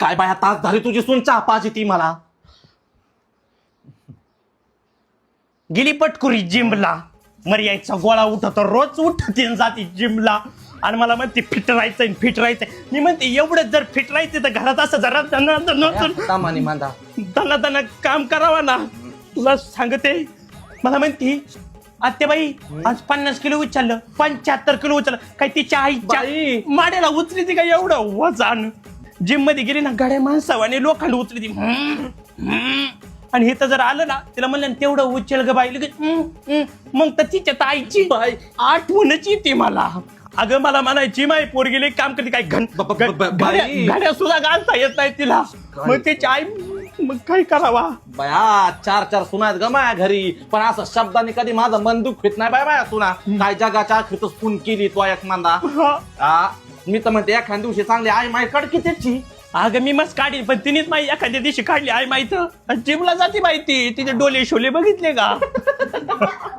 काय बाया तास झाली तुझी सून चहा पाहिजे ती मला. गेली पटकुरी जिमला. मर्याचा गोळा उठतो रोज उठते जाते जिमला. आणि मला म्हणते फिट राहायचंय फिट राहायचंय मी म्हणते एवढं जर फिट राहायचं तर घरात असं जरा दना दना तामाने मांदा. दना दना काम करावा ना. तुला सांगते मला म्हणते आत्याबाई आज पन्नास किलो उचललं पंच्याहत्तर किलो उचललं. काय तिच्या बाई. माड्याला उचली ती काय एवढं वजन? जिममध्ये गेली ना गाड्या माणसावाने लोखंड उचली ती. आणि हे तर जर आलं ना तिला म्हणलं तेवढं उचल ग बाई लगेच. मग तर तिच्या तर आईची बाई. आठवणच येते मला अगं मला म्हणायची माय पोर गेली काम करते काय घन. गाड्या सुद्धा घालता येत नाही तिला? मग त्याची आई मग काय करावा बाया चार चार सुना आहेत ग माया घरी पण असं शब्दाने कधी माझं मन दुखत नाही बाय बाया सुना काय जगाच्या आखरीतच खून केली तो एक मांदा मी तर म्हणते एखाद्या दिवशी चांगली आई माय कडकी त्याची. अगं मी मस्त काढी पण तिनेच माहिती एखाद्या दिवशी काढली आहे माहीत जिमला जाते माहिती तिचे डोले शोले बघितले का?